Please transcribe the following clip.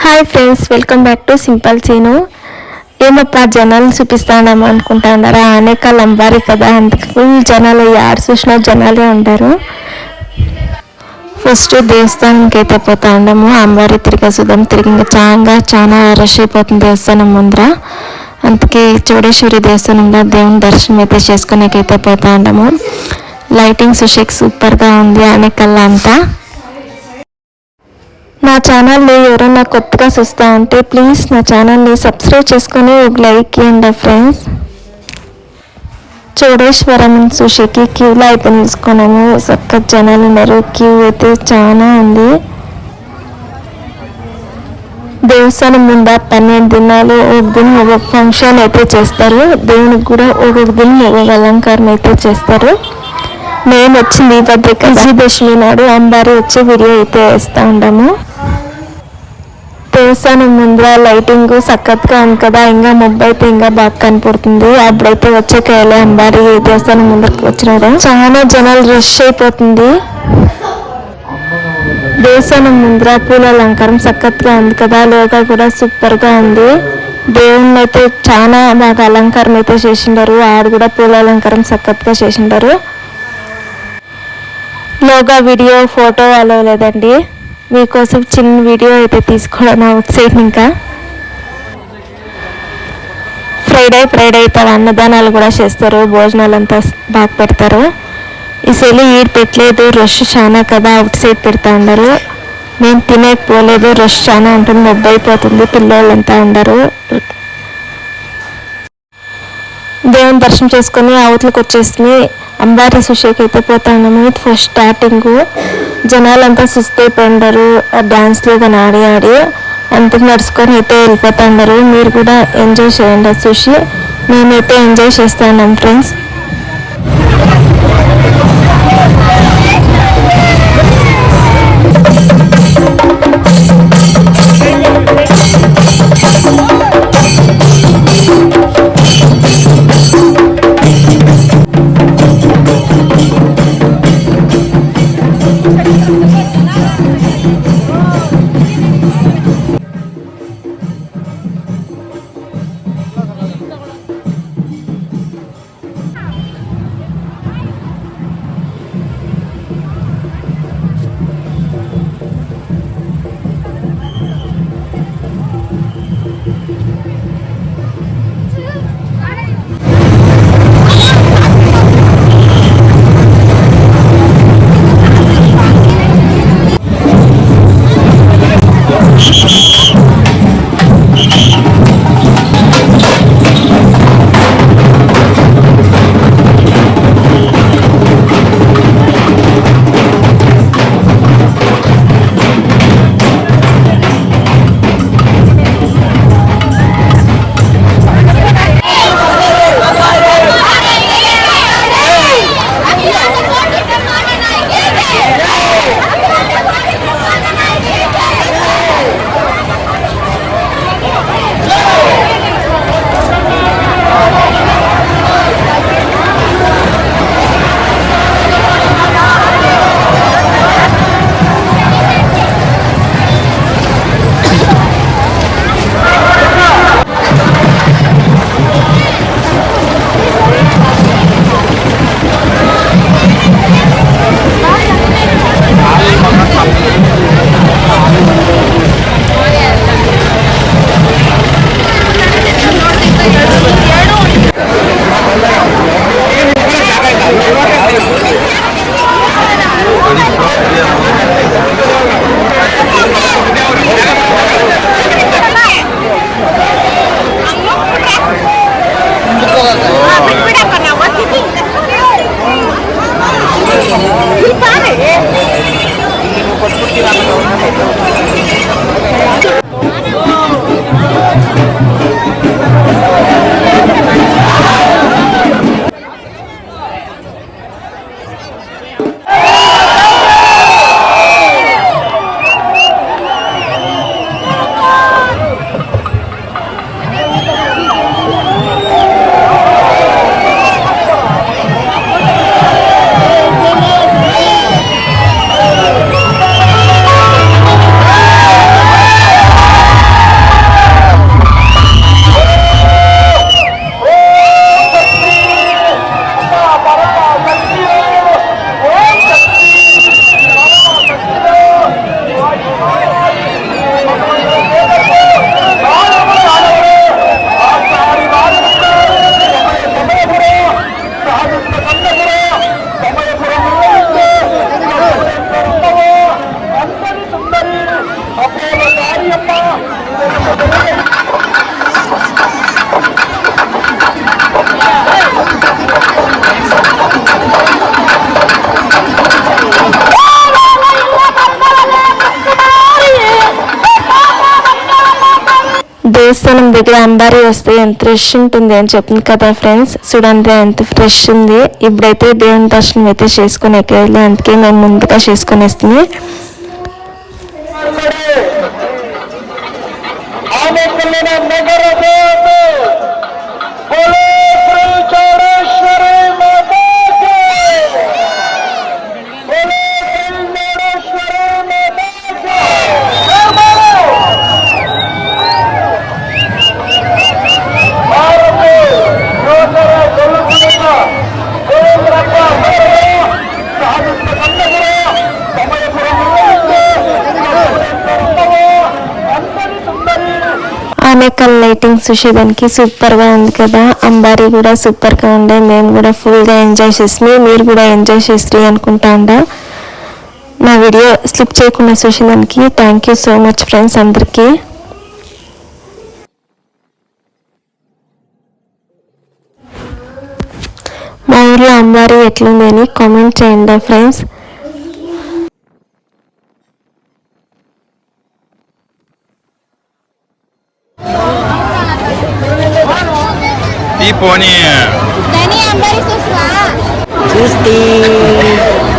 Hi friends welcome back to simple Seenu ఏమప్పా జనాలు చూపిస్తానేమో అనుకుంటా ఉన్నారా అనేక లంబారి కదా అందుకు ఫుల్ జనాలు యాడ్ చూసినా జనాలే ఉంటారు ఫస్ట్ దేవస్థానంకి అయితే పోతా ఉండము అమ్మవారి తిరిగి చూద్దాం తిరిగి ఇంకా చాలా చాలా రష్ అయిపోతుంది దేవస్థానం ముందర. అందుకే చౌడేశ్వరి దేవస్థానంలో దేవుని దర్శనం అయితే చేసుకునేకైతే పోతా ఉండము లైటింగ్ సుషేక్ సూపర్గా ఉంది అనేకల్లా అంతా నా ఛానల్ని ఎవరైనా కొత్తగా చూస్తూ ఉంటే ప్లీజ్ నా ఛానల్ని సబ్స్క్రైబ్ చేసుకొని ఒక లైక్ ఇవ్వండి ఫ్రెండ్స్. చోడేశ్వరం సుషికి క్యూలో అయితే తీసుకున్నాము చక్క జనాలు ఉన్నారు. క్యూ అయితే చాలా ఉంది. దేవస్థానం ముందు పన్నెండు దినాలు ఒక దిన ఒక ఫంక్షన్ అయితే చేస్తారు. దేవునికి కూడా ఒక్కొక్క దిన ఒక్కొక్క అలంకారం అయితే చేస్తారు. మేము వచ్చింది భద్రిక విజయదశమి నాడు అంబారి వచ్చి వీడియో అయితే వేస్తూ ఉంటాము దేవస్థానం ముందర లైటింగ్ సక్కత్గా ఉంది కదా. ఇంకా ముబ్బై అయితే ఇంకా బాగా కనపడుతుంది. అప్పుడైతే వచ్చే కాయలే అంబారి దేవస్థానం ముందరకు వచ్చినారు. చాలా జనాలు రష్ అయిపోతుంది. దేవస్థానం ముందర పూల అలంకారం సక్కత్గా ఉంది కదా. లోగా కూడా సూపర్గా ఉంది. దేవుణ్ణి అయితే చాలా బాగా అలంకారం అయితే చేసిండారు. ఆడ కూడా పూల అలంకారం సక్కత్గా చేసిండారు. లోగా వీడియో ఫోటో అలా లేదండి. మీకోసం చిన్న వీడియో అయితే తీసుకోవడం అవుట్ సైడ్ ఇంకా. ఫ్రైడే ఫ్రైడే అయితే అన్నదానాలు కూడా చేస్తారు. భోజనాలు అంతా బాగా పెడతారు. ఈ సెలి ఈడ్ పెట్టలేదు. రష్ చాలా కదా అవుట్ సైడ్ పెడతా ఉండరు. మేము తినేకపోలేదు. రష్ చాలా ఉంటుంది మొబ్బు అయిపోతుంది. అంతా ఉండరు. దేవుని దర్శనం చేసుకొని అవతలకు వచ్చేసి అంబారి సుషేకి అయితే పోతాము ఫస్ట్ స్టార్టింగ్ జనాలంతా సుస్థి అయిపోయినారు డ్యాన్స్లు కానీ ఆడి ఆడి అంతకు నడుచుకొని అయితే వెళ్ళిపోతున్నారు మీరు కూడా ఎంజాయ్ చేయండి సుషి మేమైతే ఎంజాయ్ చేస్తున్నాం ఫ్రెండ్స్ దగ్గర అంబారి వస్తే ఎంత ఫ్రెష్ ఉంటుంది అని చెప్పింది కదా ఫ్రెండ్స్ చూడండి ఎంత ఫ్రెష్ ఉంది. ఇప్పుడైతే దేవుని దర్శనం అయితే చేసుకుని ఎక్కలేదు అందుకే మేము ముందుగా చేసుకునేస్తుంది. ఆమె ఆనేకల్ లైటింగ్ చూసేదానికి సూపర్గా ఉంది కదా. అంబారి కూడా సూపర్గా ఉండే. మేము కూడా ఫుల్గా ఎంజాయ్ చేసి మీరు కూడా ఎంజాయ్ చేసి అనుకుంటా ఉండా. నా వీడియో స్లిప్ చేయకుండా చూసేదానికి thank you so much friends అందరికీ. మా ఊర్లో అంబారి ఎట్లుంది అని కామెంట్ చేయండి friends Ponya. Dan ambil susu lah. Susu.